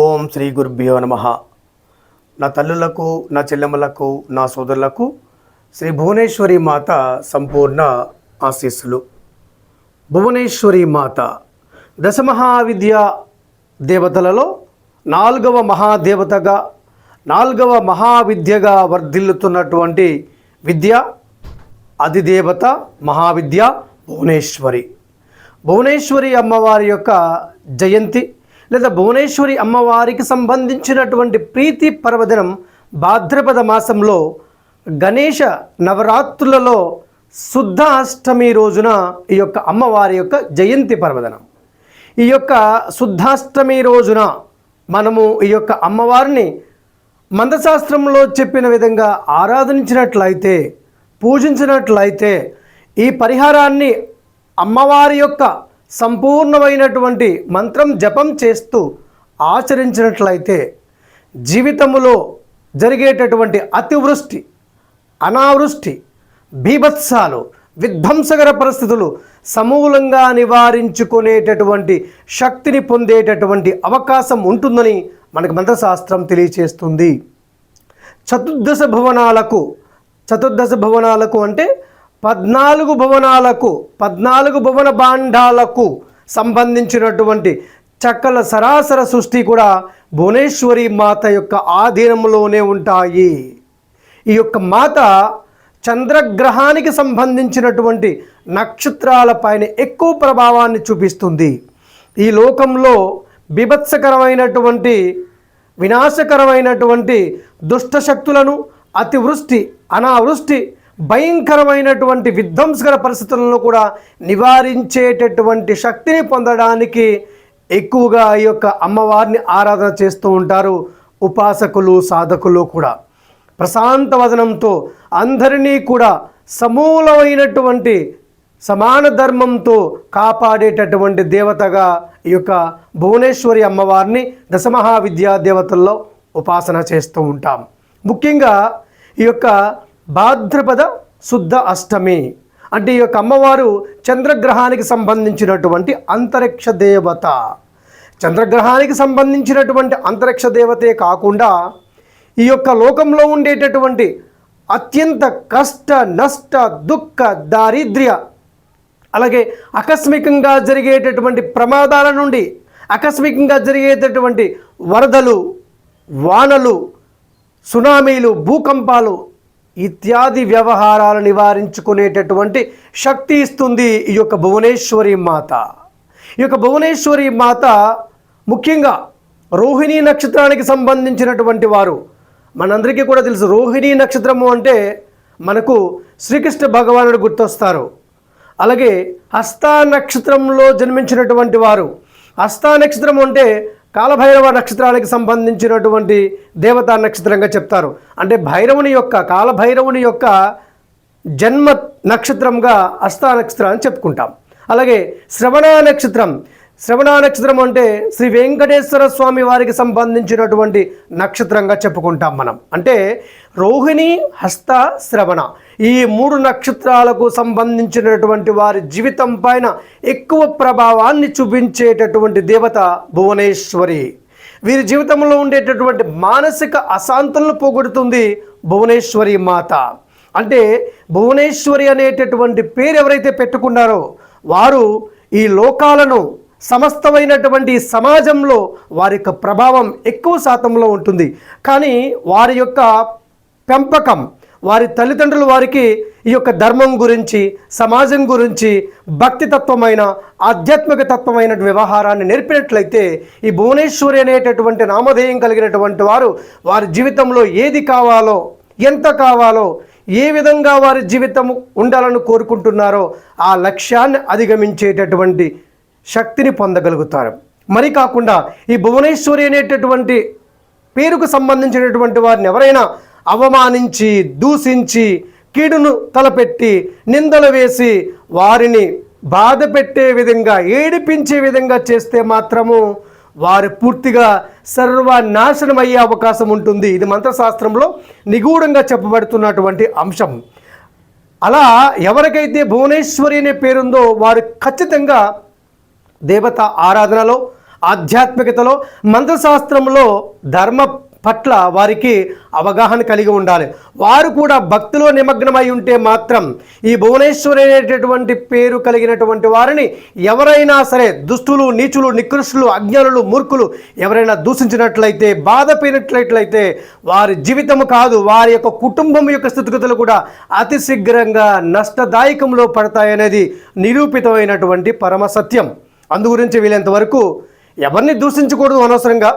ఓం శ్రీ గురుభ్యో నమ. నా తల్లులకు నా చెల్లెమ్మలకు నా సోదరులకు శ్రీ భువనేశ్వరి మాత సంపూర్ణ ఆశీస్సులు. భువనేశ్వరి మాత దశమహావిద్య దేవతలలో నాలుగవ మహాదేవతగా నాలుగవ మహావిద్యగా వర్ధిల్లుతున్నటువంటి విద్య అధిదేవత మహావిద్య భువనేశ్వరి. భువనేశ్వరి అమ్మవారి యొక్క జయంతి లేదా భువనేశ్వరి అమ్మవారికి సంబంధించినటువంటి ప్రీతి పర్వదినం భాద్రపద మాసంలో గణేష నవరాత్రులలో శుద్ధ అష్టమి రోజున ఈ యొక్క అమ్మవారి యొక్క జయంతి పర్వదినం. ఈ యొక్క శుద్ధాష్టమి రోజున మనము ఈ యొక్క అమ్మవారిని మందశాస్త్రంలో చెప్పిన విధంగా ఆరాధించినట్లయితే పూజించినట్లయితే ఈ పరిహారాన్ని అమ్మవారి యొక్క సంపూర్ణమైనటువంటి మంత్రం జపం చేస్తూ ఆచరించినట్లయితే జీవితంలో జరిగేటటువంటి అతివృష్టి అనావృష్టి బీభత్సాలు విధ్వంసకర పరిస్థితులు సమూలంగా నివారించుకునేటటువంటి శక్తిని పొందేటటువంటి అవకాశం ఉంటుందని మనకు మంత్రశాస్త్రం తెలియచేస్తుంది. చతుర్దశ భువనాలకు చతుర్దశ భువనాలకు అంటే పద్నాలుగు భువనాలకు పద్నాలుగు భువన భాండాలకు సంబంధించినటువంటి చక్కల సరాసర సృష్టి కూడా భువనేశ్వరి మాత యొక్క ఆధీనంలోనే ఉంటాయి. ఈ యొక్క మాత చంద్రగ్రహానికి సంబంధించినటువంటి నక్షత్రాలపైన ఎక్కువ ప్రభావాన్ని చూపిస్తుంది. ఈ లోకంలో బిభత్సకరమైనటువంటి వినాశకరమైనటువంటి దుష్టశక్తులను అతివృష్టి అనావృష్టి భయంకరమైనటువంటి విధ్వంసకర పరిస్థితులను కూడా నివారించేటటువంటి శక్తిని పొందడానికి ఎక్కువగా ఈ యొక్క అమ్మవారిని ఆరాధన చేస్తూ ఉంటారు ఉపాసకులు సాధకులు కూడా. ప్రశాంత వదనంతో అందరినీ కూడా సమూలమైనటువంటి సమాన ధర్మంతో కాపాడేటటువంటి దేవతగా ఈ యొక్క భువనేశ్వరి అమ్మవారిని దశమహావిద్యా దేవతల్లో ఉపాసన చేస్తూ ఉంటాం. ముఖ్యంగా ఈ యొక్క భాద్రపద శుద్ధ అష్టమి అంటే ఈ యొక్క అమ్మవారు చంద్రగ్రహానికి సంబంధించినటువంటి అంతరిక్ష దేవత. చంద్రగ్రహానికి సంబంధించినటువంటి అంతరిక్ష దేవతే కాకుండా ఈ యొక్క లోకంలో ఉండేటటువంటి అత్యంత కష్ట నష్ట దుఃఖ దారిద్ర్య అలాగే ఆకస్మికంగా జరిగేటటువంటి ప్రమాదాల నుండి ఆకస్మికంగా జరిగేటటువంటి వరదలు వానలు సునామీలు భూకంపాలు ఇత్యాది వ్యవహారాలు నివారించుకునేటటువంటి శక్తి ఇస్తుంది ఈ యొక్క భువనేశ్వరి మాత. ఈ యొక్క భువనేశ్వరి మాత ముఖ్యంగా రోహిణీ నక్షత్రానికి సంబంధించినటువంటి వారు. మనందరికీ కూడా తెలుసు రోహిణీ నక్షత్రము అంటే మనకు శ్రీకృష్ణ భగవానుడు గుర్తొస్తారు. అలాగే హస్తా నక్షత్రంలో జన్మించినటువంటి వారు. హస్తా నక్షత్రం అంటే కాలభైరవ నక్షత్రానికి సంబంధించినటువంటి దేవతా నక్షత్రంగా చెప్తారు. అంటే భైరవుని యొక్క కాలభైరవుని యొక్క జన్మ నక్షత్రంగా అష్టా నక్షత్రం అని చెప్పుకుంటాం. అలాగే శ్రవణ నక్షత్రం శ్రవణ నక్షత్రం అంటే శ్రీ వెంకటేశ్వర స్వామి వారికి సంబంధించినటువంటి నక్షత్రంగా చెప్పుకుంటాం మనం. అంటే రోహిణి హస్త శ్రవణ. ఈ మూడు నక్షత్రాలకు సంబంధించినటువంటి వారి జీవితం పైన ఎక్కువ ప్రభావాన్ని చూపించేటటువంటి దేవత భువనేశ్వరి. వీరి జీవితంలో ఉండేటటువంటి మానసిక అశాంతులను పోగొడుతుంది భువనేశ్వరి మాత. అంటే భువనేశ్వరి అనేటటువంటి పేరు ఎవరైతే పెట్టుకున్నారో వారు ఈ లోకాలను సమస్తమైనటువంటి సమాజంలో వారి యొక్క ప్రభావం ఎక్కువ శాతంలో ఉంటుంది. కానీ వారి యొక్క పెంపకం వారి తల్లిదండ్రులు వారికి ఈ యొక్క ధర్మం గురించి సమాజం గురించి భక్తి తత్వమైన ఆధ్యాత్మిక తత్వమైన వ్యవహారాన్ని నేర్పినట్లయితే ఈ భువనేశ్వరి అనేటటువంటి నామధేయం కలిగినటువంటి వారు వారి జీవితంలో ఏది కావాలో ఎంత కావాలో ఏ విధంగా వారి జీవితం ఉండాలని కోరుకుంటున్నారో ఆ లక్ష్యాన్ని అధిగమించేటటువంటి శక్తిని పొందగలుగుతారు. మరి కాకుండా ఈ భువనేశ్వరి అనేటటువంటి పేరుకు సంబంధించినటువంటి వారిని ఎవరైనా అవమానించి దూషించి కీడును తలపెట్టి నిందలు వేసి వారిని బాధ పెట్టే విధంగా ఏడిపించే విధంగా చేస్తే మాత్రము వారు పూర్తిగా సర్వనాశనం అయ్యే అవకాశం ఉంటుంది. ఇది మంత్రశాస్త్రంలో నిగూఢంగా చెప్పబడుతున్నటువంటి అంశం. అలా ఎవరికైతే భువనేశ్వరి అనే పేరుందో వారు ఖచ్చితంగా దేవత ఆరాధనలో ఆధ్యాత్మికతలో మంత్రశాస్త్రంలో ధర్మ పట్ల వారికి అవగాహన కలిగి ఉండాలి. వారు కూడా భక్తిలో నిమగ్నమై ఉంటే మాత్రం ఈ భువనేశ్వరి అనేటటువంటి పేరు కలిగినటువంటి వారిని ఎవరైనా సరే దుస్తులు నీచులు నికృష్టులు అజ్ఞానులు మూర్ఖులు ఎవరైనా దూషించినట్లయితే బాధపోయినట్లయితే వారి జీవితం కాదు వారి యొక్క కుటుంబం యొక్క స్థితిగతులు కూడా అతి శీఘ్రంగా నష్టదాయకంలో పడతాయనేది నిరూపితమైనటువంటి పరమ సత్యం. అందు గురించి వీలైనంత వరకు ఎవరిని దూషించకూడదు అనవసరంగా.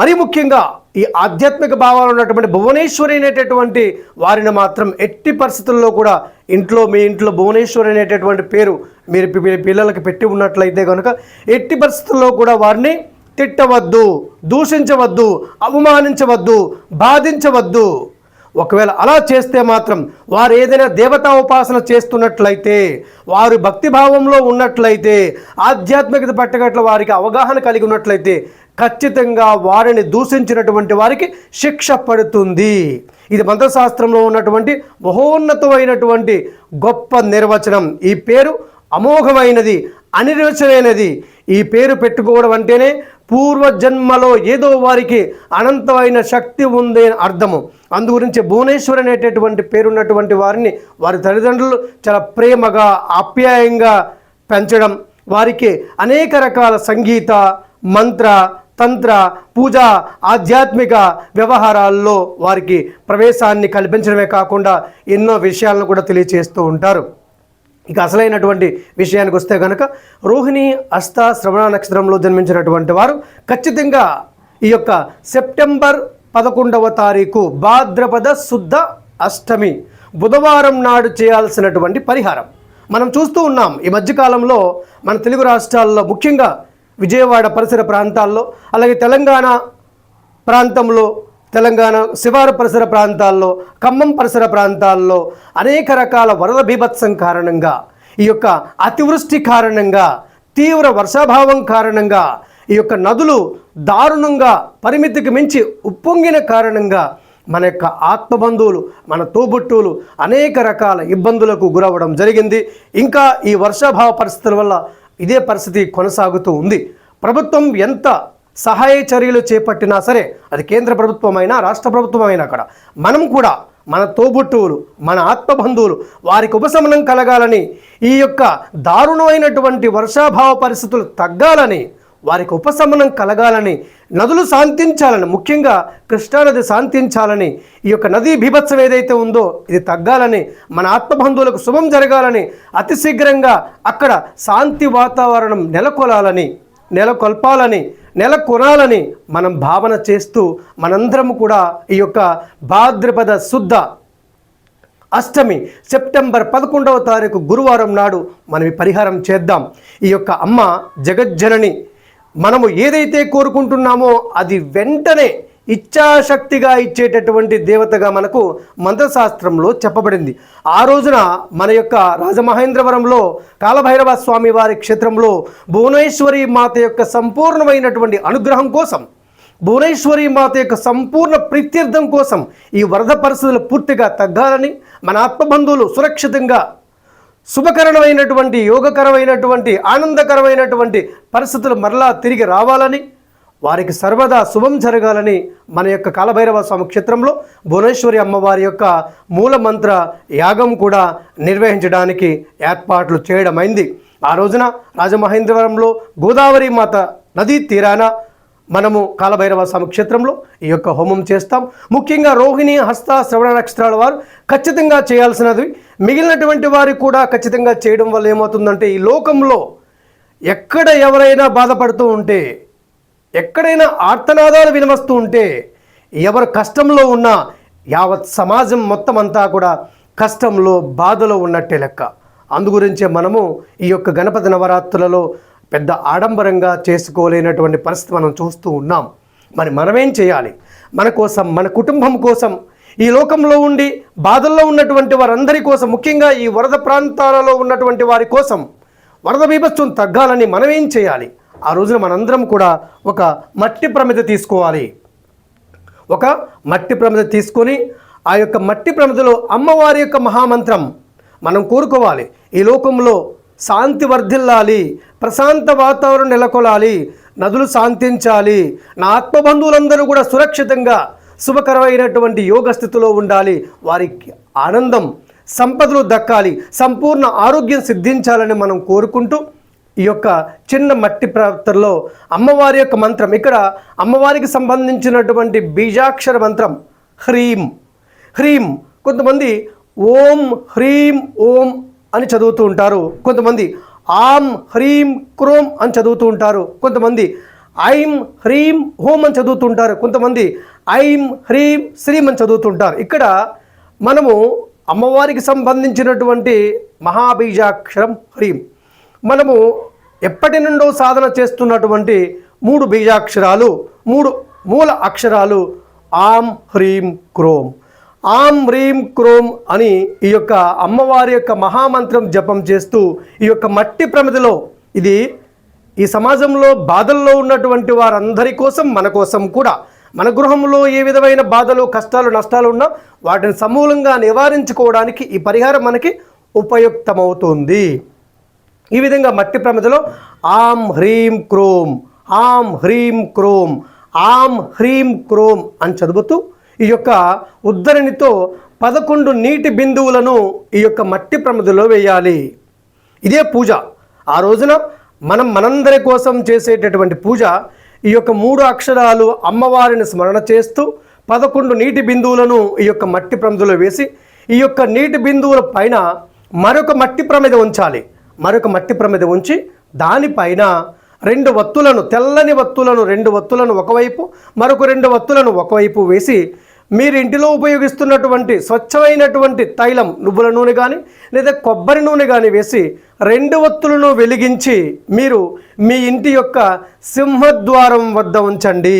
మరీ ముఖ్యంగా ఈ ఆధ్యాత్మిక భావాలు ఉన్నటువంటి భువనేశ్వరి అనేటటువంటి వారిని మాత్రం ఎట్టి పరిస్థితుల్లో కూడా ఇంట్లో మీ ఇంట్లో భువనేశ్వరి అనేటటువంటి పేరు మీరు మీ పిల్లలకి పెట్టి ఉన్నట్లయితే కనుక ఎట్టి పరిస్థితుల్లో కూడా వారిని తిట్టవద్దు దూషించవద్దు అవమానించవద్దు బాధించవద్దు. ఒకవేళ అలా చేస్తే మాత్రం వారు ఏదైనా దేవతా ఉపాసన చేస్తున్నట్లయితే వారు భక్తిభావంలో ఉన్నట్లయితే ఆధ్యాత్మికత పట్టగట్ల వారికి అవగాహన కలిగి ఉన్నట్లయితే ఖచ్చితంగా వారిని దూషించినటువంటి వారికి శిక్ష పడుతుంది. ఇది మంత్రశాస్త్రంలో ఉన్నటువంటి మహోన్నతమైనటువంటి గొప్ప నిర్వచనం. ఈ పేరు అమోఘమైనది అనిర్వచనమైనది. ఈ పేరు పెట్టుకోవడం అంటేనే పూర్వజన్మలో ఏదో వారికి అనంతమైన శక్తి ఉంది అని అర్థము. అందు గురించి భువనేశ్వర్ అనేటటువంటి పేరున్నటువంటి వారిని వారి తల్లిదండ్రులు చాలా ప్రేమగా ఆప్యాయంగా పెంచడం వారికి అనేక రకాల సంగీత మంత్ర తంత్ర పూజ ఆధ్యాత్మిక వ్యవహారాల్లో వారికి ప్రవేశాన్ని కల్పించడమే కాకుండా ఎన్నో విషయాలను కూడా తెలియచేస్తూ ఉంటారు. ఇక అసలైనటువంటి విషయానికి వస్తే కనుక రోహిణి అస్త శ్రవణ నక్షత్రంలో జన్మించినటువంటి వారు ఖచ్చితంగా ఈ యొక్క సెప్టెంబర్ పదకొండవ తారీఖు భాద్రపద శుద్ధ అష్టమి బుధవారం నాడు చేయాల్సినటువంటి పరిహారం. మనం చూస్తూ ఉన్నాం ఈ మధ్యకాలంలో మన తెలుగు రాష్ట్రాల్లో ముఖ్యంగా విజయవాడ పరిసర ప్రాంతాల్లో అలాగే తెలంగాణ ప్రాంతంలో తెలంగాణ శివారు పరిసర ప్రాంతాల్లో ఖమ్మం పరిసర ప్రాంతాల్లో అనేక రకాల వరద బీభత్సం కారణంగా ఈ యొక్క అతివృష్టి కారణంగా తీవ్ర వర్షాభావం కారణంగా ఈ యొక్క నదులు దారుణంగా పరిమితికి మించి ఉప్పొంగిన కారణంగా మన యొక్క ఆత్మబంధువులు మన తోబుట్టువులు అనేక రకాల ఇబ్బందులకు గురవ్వడం జరిగింది. ఇంకా ఈ వర్షాభావ పరిస్థితుల వల్ల ఇదే పరిస్థితి కొనసాగుతూ ఉంది. ప్రభుత్వం ఎంత సహాయ చర్యలు చేపట్టినా సరే అది కేంద్ర ప్రభుత్వమైనా రాష్ట్ర ప్రభుత్వమైనా కూడా మనం కూడా మన తోబుట్టువులు మన ఆత్మబంధువులు వారికి ఉపశమనం కలగాలని ఈ యొక్క దారుణమైనటువంటి వర్షాభావ పరిస్థితులు తగ్గాలని వారికి ఉపశమనం కలగాలని నదులు శాంతించాలని ముఖ్యంగా కృష్ణానది శాంతించాలని ఈ యొక్క నదీ బీభత్సం ఏదైతే ఉందో ఇది తగ్గాలని మన ఆత్మబంధువులకు శుభం జరగాలని అతి శీఘ్రంగా అక్కడ శాంతి వాతావరణం నెలకొలాలని నెలకొల్పాలని నెలకొనాలని మనం భావన చేస్తూ మనందరం కూడా ఈ యొక్క భాద్రపద శుద్ధ అష్టమి సెప్టెంబర్ పదకొండవ తారీఖు గురువారం నాడు మనం పరిహారం చేద్దాం. ఈ యొక్క అమ్మ జగజ్జనని మనము ఏదైతే కోరుకుంటున్నామో అది వెంటనే ఇచ్ఛాశక్తిగా ఇచ్చేటటువంటి దేవతగా మనకు మంత్రశాస్త్రంలో చెప్పబడింది. ఆ రోజున మన యొక్క రాజమహేంద్రవరంలో కాలభైరవ స్వామి వారి క్షేత్రంలో భువనేశ్వరి మాత యొక్క సంపూర్ణమైనటువంటి అనుగ్రహం కోసం భువనేశ్వరి మాత యొక్క సంపూర్ణ ప్రీత్యర్థం కోసం ఈ వరద పరిస్థితులు పూర్తిగా తగ్గాలని మన ఆత్మబంధువులు సురక్షితంగా శుభకరమైనటువంటి యోగకరమైనటువంటి ఆనందకరమైనటువంటి పరిస్థితులు మరలా తిరిగి రావాలని వారికి సర్వదా శుభం జరగాలని మన యొక్క కాలభైరవ స్వామి క్షేత్రంలో భువనేశ్వరి అమ్మవారి యొక్క మూలమంత్ర యాగం కూడా నిర్వహించడానికి ఏర్పాట్లు చేయడమైంది. ఆ రోజున రాజమహేంద్రవరంలో గోదావరి మాత నదీ తీరాన మనము కాలభైరవ స్వామి క్షేత్రంలో ఈ యొక్క హోమం చేస్తాం. ముఖ్యంగా రోహిణి హస్త శ్రవణ నక్షత్రాల వారు ఖచ్చితంగా చేయాల్సినది మిగిలినటువంటి వారికి కూడా ఖచ్చితంగా చేయడం వల్ల ఏమవుతుందంటే ఈ లోకంలో ఎక్కడ ఎవరైనా బాధపడుతూ ఉంటే ఎక్కడైనా ఆర్తనాదాలు వినవస్తూ ఉంటే ఎవరు కష్టంలో ఉన్నా యావత్ సమాజం మొత్తం అంతా కూడా కష్టంలో బాధలో ఉన్నట్టే లెక్క. అందుగురించే మనము ఈ యొక్క గణపతి నవరాత్రులలో పెద్ద ఆడంబరంగా చేసుకోలేనటువంటి పరిస్థితి మనం చూస్తూ ఉన్నాం. మరి మనమేం చేయాలి? మన కోసం మన కుటుంబం కోసం ఈ లోకంలో ఉండి బాధల్లో ఉన్నటువంటి వారందరి కోసం ముఖ్యంగా ఈ వరద ప్రాంతాలలో ఉన్నటువంటి వారి కోసం వరద బీభత్సం తగ్గాలని మనం ఏం చేయాలి? ఆ రోజున మనందరం కూడా ఒక మట్టి ప్రమిద తీసుకోవాలి. ఒక మట్టి ప్రమిద తీసుకొని ఆ యొక్క మట్టి ప్రమిదలో అమ్మవారి యొక్క మహామంత్రం మనం కోరుకోవాలి. ఈ లోకంలో శాంతి వర్ధిల్లాలి ప్రశాంత వాతావరణం నెలకొలాలి నదులు శాంతించాలి నా ఆత్మబంధువులందరూ కూడా సురక్షితంగా శుభకరమైనటువంటి యోగ స్థితిలో ఉండాలి. వారికి ఆనందం సంపదలు దక్కాలి. సంపూర్ణ ఆరోగ్యం సిద్ధించాలని మనం కోరుకుంటూ ఈ యొక్క చిన్న మట్టి ప్రాప్తల్లో అమ్మవారి యొక్క మంత్రం ఇక్కడ అమ్మవారికి సంబంధించినటువంటి బీజాక్షర మంత్రం హ్రీం హ్రీం. కొంతమంది ఓం హ్రీం ఓం అని చదువుతూ ఉంటారు. కొంతమంది ఆం హ్రీం క్రోం అని చదువుతూ ఉంటారు. కొంతమంది ఐం హ్రీం హోం అని చదువుతూ ఉంటారు. కొంతమంది ఐం హ్రీం శ్రీం అని చదువుతుంటారు. ఇక్కడ మనము అమ్మవారికి సంబంధించినటువంటి మహాబీజాక్షరం హ్రీం. మనము ఎప్పటి నుండో సాధన చేస్తున్నటువంటి మూడు బీజాక్షరాలు మూడు మూల అక్షరాలు ఆం హ్రీం క్రోం. ఆం హ్రీం క్రోం అని ఈ యొక్క అమ్మవారి యొక్క మహామంత్రం జపం చేస్తూ ఈ యొక్క మట్టి ప్రమిదిలో ఇది ఈ సమాజంలో బాధల్లో ఉన్నటువంటి వారందరి కోసం మన కోసం కూడా మన గృహంలో ఏ విధమైన బాధలు కష్టాలు నష్టాలు ఉన్నా వాటిని సమూలంగా నివారించుకోవడానికి ఈ పరిహారం మనకి ఉపయుక్తమవుతుంది. ఈ విధంగా మట్టి ప్రమిదలో ఆం హ్రీం క్రోం ఆం హ్రీం క్రోం ఆం హ్రీం క్రోం అని చదువుతూ ఈ యొక్క ఉద్ధరణితో పదకొండు నీటి బిందువులను ఈ యొక్క మట్టి ప్రమిదలో వేయాలి. ఇదే పూజ. ఆ రోజున మనం మనందరి కోసం చేసేటటువంటి పూజ ఈ యొక్క మూడు అక్షరాలు అమ్మవారిని స్మరణ చేస్తూ పదకొండు నీటి బిందువులను ఈ యొక్క మట్టి ప్రమిదలో వేసి ఈ యొక్క నీటి బిందువుల పైన మరొక మట్టి ప్రమిద ఉంచాలి. మరొక మట్టి ప్రమిద ఉంచి దానిపైన రెండు వత్తులను తెల్లని వత్తులను రెండు వత్తులను ఒకవైపు మరొక రెండు వత్తులను ఒకవైపు వేసి మీరు ఇంటిలో ఉపయోగిస్తున్నటువంటి స్వచ్ఛమైనటువంటి తైలం నువ్వుల నూనె కానీ లేదా కొబ్బరి నూనె కానీ వేసి రెండు వత్తులను వెలిగించి మీరు మీ ఇంటి యొక్క సింహద్వారం వద్ద ఉంచండి.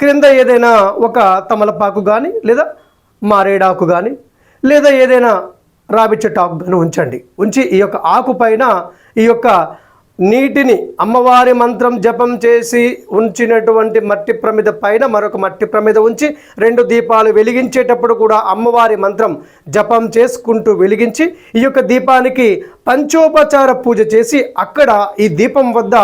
క్రింద ఏదైనా ఒక తమలపాకు కానీ లేదా మారేడాకు కానీ లేదా ఏదైనా రావి చెట్టు ఆకు కానీ ఉంచండి. ఉంచి ఈ యొక్క ఆకు పైన ఈ యొక్క నీటిని అమ్మవారి మంత్రం జపం చేసి ఉంచినటువంటి మట్టి ప్రమిద పైన మరొక మట్టి ప్రమిద ఉంచి రెండు దీపాలు వెలిగించేటప్పుడు కూడా అమ్మవారి మంత్రం జపం చేసుకుంటూ వెలిగించి ఈ యొక్క దీపానికి పంచోపచార పూజ చేసి అక్కడ ఈ దీపం వద్ద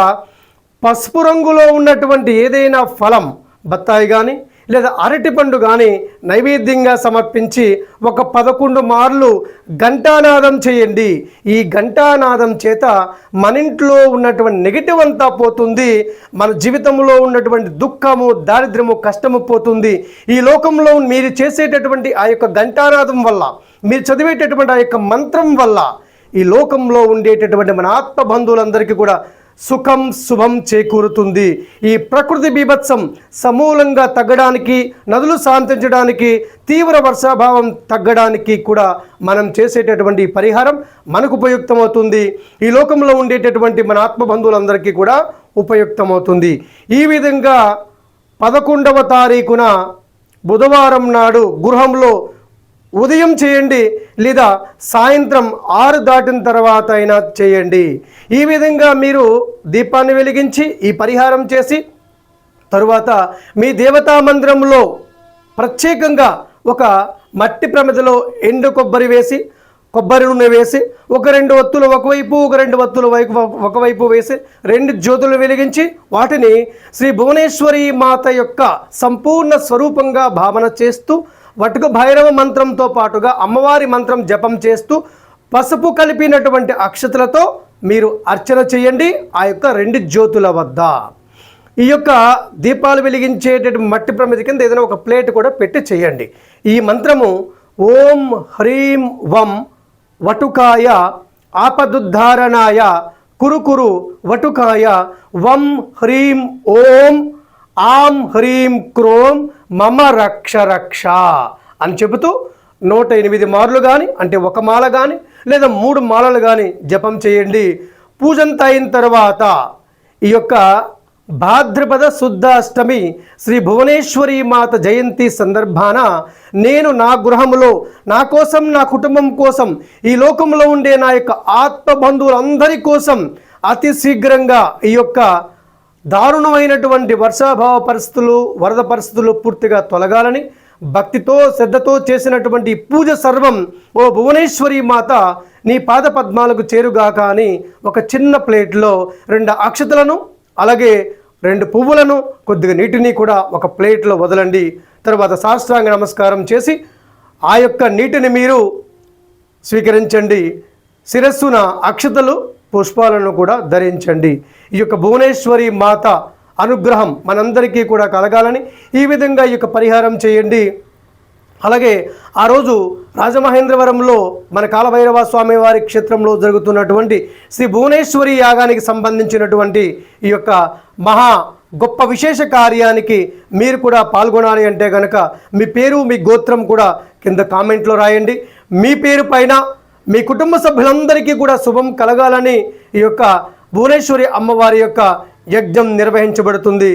పసుపు రంగులో ఉన్నటువంటి ఏదైనా ఫలం బత్తాయి కానీ లేదా అరటిపండు కానీ నైవేద్యంగా సమర్పించి ఒక పదకొండు మార్లు ఘంటానాదం చేయండి. ఈ ఘంటానాదం చేత మన ఇంట్లో ఉన్నటువంటి నెగిటివ్ అంతా పోతుంది. మన జీవితంలో ఉన్నటువంటి దుఃఖము దారిద్ర్యము కష్టము పోతుంది. ఈ లోకంలో మీరు చేసేటటువంటి ఆ యొక్క ఘంటానాదం వల్ల మీరు చదివేటటువంటి ఆ యొక్క మంత్రం వల్ల ఈ లోకంలో ఉండేటటువంటి మన ఆత్మ బంధువులందరికీ కూడా సుఖం శుభం చేకూరుతుంది. ఈ ప్రకృతి బీభత్సం సమూలంగా తగ్గడానికి నదులు శాంతించడానికి తీవ్ర వర్షాభావం తగ్గడానికి కూడా మనం చేసేటటువంటి పరిహారం మనకు ఉపయుక్తమవుతుంది. ఈ లోకంలో ఉండేటటువంటి మన ఆత్మ బంధువులందరికీ కూడా ఉపయుక్తమవుతుంది. ఈ విధంగా పదకొండవ తారీఖున బుధవారం నాడు గృహంలో ఉదయం చేయండి లేదా సాయంత్రం ఆరు దాటిన తర్వాత అయినా చేయండి. ఈ విధంగా మీరు దీపాన్ని వెలిగించి ఈ పరిహారం చేసి తరువాత మీ దేవతా మందిరంలో ప్రత్యేకంగా ఒక మట్టి ప్రమిదలో ఎండు కొబ్బరి వేసి కొబ్బరి నూనె వేసి ఒక రెండు వత్తులు ఒకవైపు ఒక రెండు వత్తులు వైపు ఒకవైపు వేసి రెండు జ్యోతులు వెలిగించి వాటిని శ్రీ భువనేశ్వరి మాత యొక్క సంపూర్ణ స్వరూపంగా భావన చేస్తూ వటుక భైరవ మంత్రంతో పాటుగా అమ్మవారి మంత్రం జపం చేస్తూ పసుపు కలిపినటువంటి అక్షతలతో మీరు అర్చన చేయండి ఆ యొక్క రెండు జ్యోతుల వద్ద. ఈ యొక్క దీపాలు వెలిగించేటటువంటి మట్టి ప్రమిది కింద ఏదైనా ఒక ప్లేట్ కూడా పెట్టి చేయండి. ఈ మంత్రము ఓం హ్రీం వం వటుకాయ ఆపదుద్ధారణాయ కురుకురు వటుకాయ వం హ్రీం ఓం ఆం హ్రీం క్రోం మమ రక్ష రక్ష అని చెబుతూ నూట ఎనిమిది మార్లు కానీ అంటే ఒక మాల కానీ లేదా మూడు మాలలు కానీ జపం చేయండి. పూజంతా అయిన తర్వాత ఈ యొక్క భాద్రపద శుద్ధాష్టమి శ్రీ భువనేశ్వరి మాత జయంతి సందర్భాన నేను నా గృహములో నా కోసం నా కుటుంబం కోసం ఈ లోకంలో ఉండే నా యొక్క ఆత్మ బంధువులందరి కోసం అతి శీఘ్రంగా ఈ యొక్క దారుణమైనటువంటి వర్షాభావ పరిస్థితులు వరద పరిస్థితులు పూర్తిగా తొలగాలని భక్తితో శ్రద్ధతో చేసినటువంటి పూజ సర్వం ఓ భువనేశ్వరి మాత నీ పాద పద్మాలకు చేరుగాక అని ఒక చిన్న ప్లేట్లో రెండు అక్షతలను అలాగే రెండు పువ్వులను కొద్దిగా నీటిని కూడా ఒక ప్లేట్లో వదలండి. తర్వాత సాష్టాంగ నమస్కారం చేసి ఆ యొక్క నీటిని మీరు స్వీకరించండి. శిరస్సున అక్షతలు పుష్పాలను కూడా ధరించండి. ఈ యొక్క భువనేశ్వరి మాత అనుగ్రహం మనందరికీ కూడా కలగాలని ఈ విధంగా ఈ యొక్క పరిహారం చేయండి. అలాగే ఆ రోజు రాజమహేంద్రవరంలో మన కాలభైరవ స్వామి వారి క్షేత్రంలో జరుగుతున్నటువంటి శ్రీ భువనేశ్వరి యాగానికి సంబంధించినటువంటి ఈ యొక్క మహా గొప్ప విశేష కార్యానికి మీరు కూడా పాల్గొనాలి అంటే కనుక మీ పేరు మీ గోత్రం కూడా కింద కామెంట్లో రాయండి. మీ పేరు పైన మీ కుటుంబ సభ్యులందరికీ కూడా శుభం కలగాలని ఈ యొక్క భువనేశ్వరి అమ్మవారి యొక్క యజ్ఞం నిర్వహించబడుతుంది.